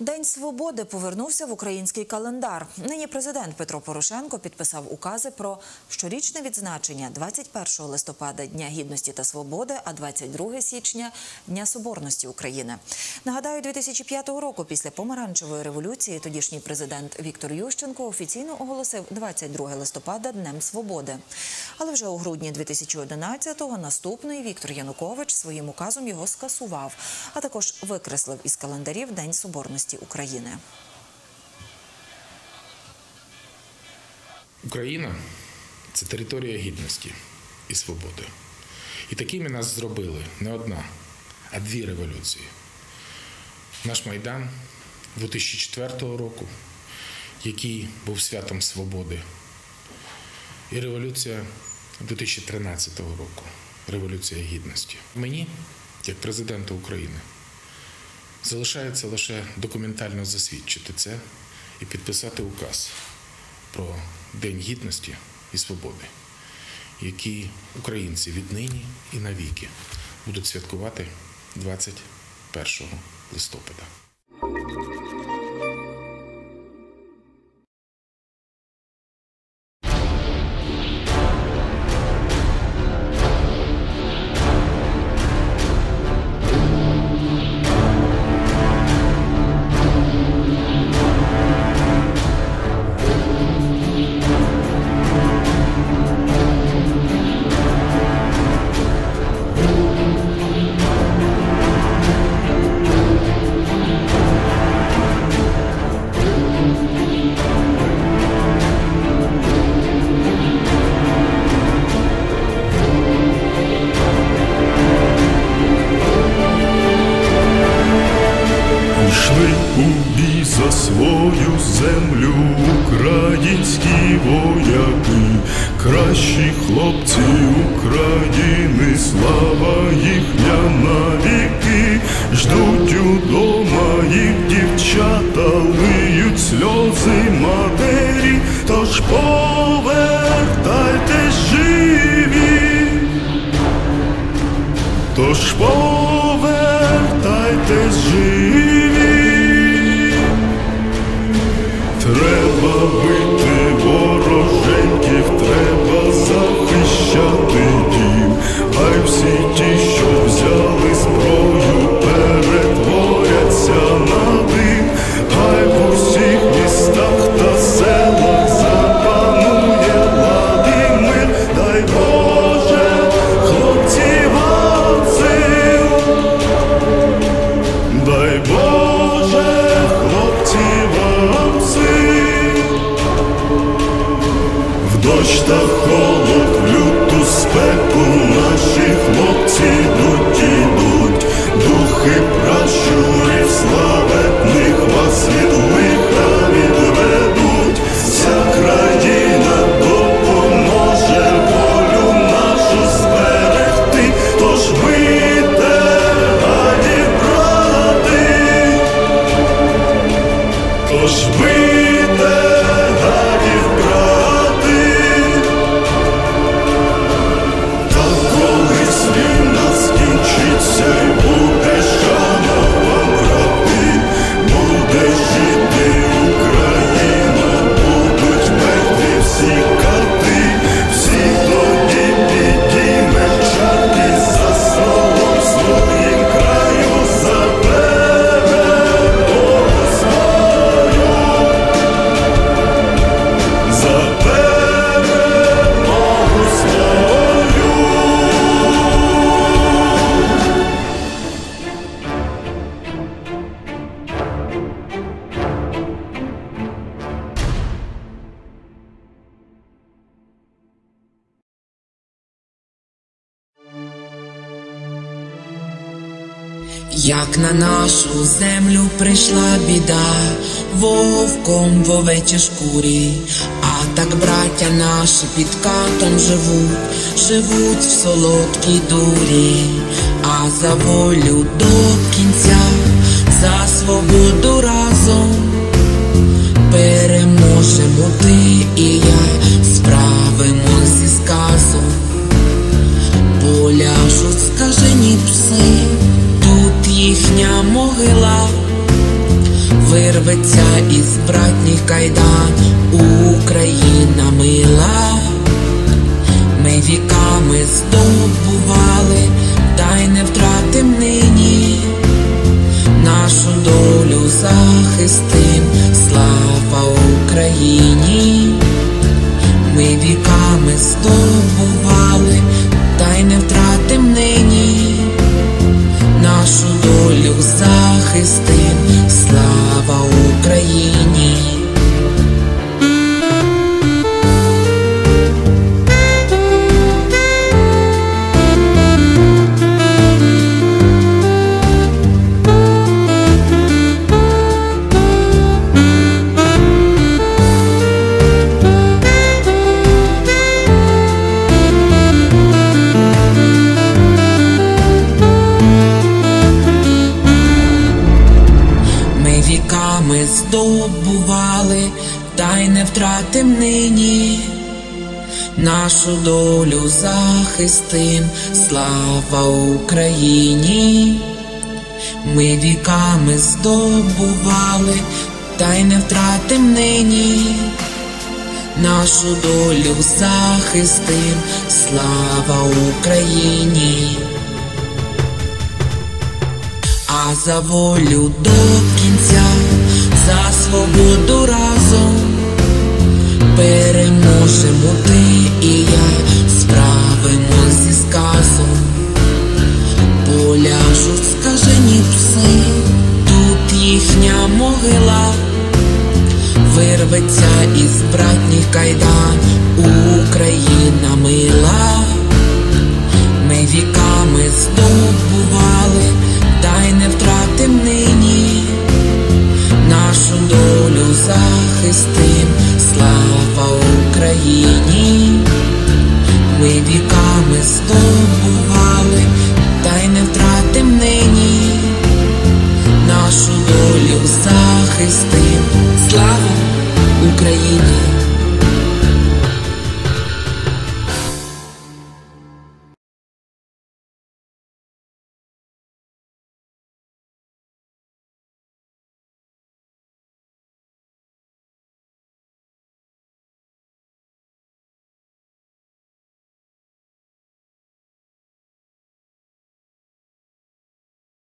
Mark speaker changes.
Speaker 1: День свободи повернувся в український календар. Нині президент Петро Порошенко підписав укази про щорічне відзначення 21 листопада Дня гідності та свободи, а 22 січня Дня Соборності України. Нагадаю, 2005 року після помаранчевої революції тодішній президент Віктор Ющенко офіційно оголосив 22 листопада Днем Свободи. Але вже у грудні 2011-го наступний Віктор Янукович своїм указом його скасував, а також викреслив із календарів День Соборності України.
Speaker 2: Україна це територія гідності і свободи. І такими нас зробили не одна, а дві революції. Наш Майдан 2004 року, який був святом свободи, і революція 2013 року Революція Гідності. Мені, як президенту України, залишається лише документально засвідчити це і підписати указ про День гідності і свободи, який українці віднині і навіки будуть святкувати 21 листопада.
Speaker 3: Українські вояки, кращі хлопці України, слава їхня навіки, ждуть удома їх дівчата, лиють сльози матері, тож повертайтесь в дощ
Speaker 4: Як на нашу землю прийшла біда, вовком в овечій шкурі, а так браття наші під катом живуть, живуть в солодкій дурі, а за волю до кінця, за свободу разом переможемо ти і я, вирветься із братніх кайдан Україна мила, ми віками здобували, та й не втратим нині. Нашу долю захистим, слава Україні, ми віками здобували, та й не втратим нині. Нашу долю захистим, віками здобували, та й не втратим нині. Нашу долю захистим, слава Україні. Ми віками здобували, та й не втратим нині. Нашу долю захистим, слава Україні а за волю до кінця, свободу разом переможемо ти і я, справимось зі сказом, поляжуть скажені пси, тут їхня могила вирветься із братніх кайдан, Україна мила. Ми віками здобували, та й не втратим нині. Долю захистим, слава Україні. Ми віками здобували, та й не втратим нині. Нашу долю захистим, слава Україні.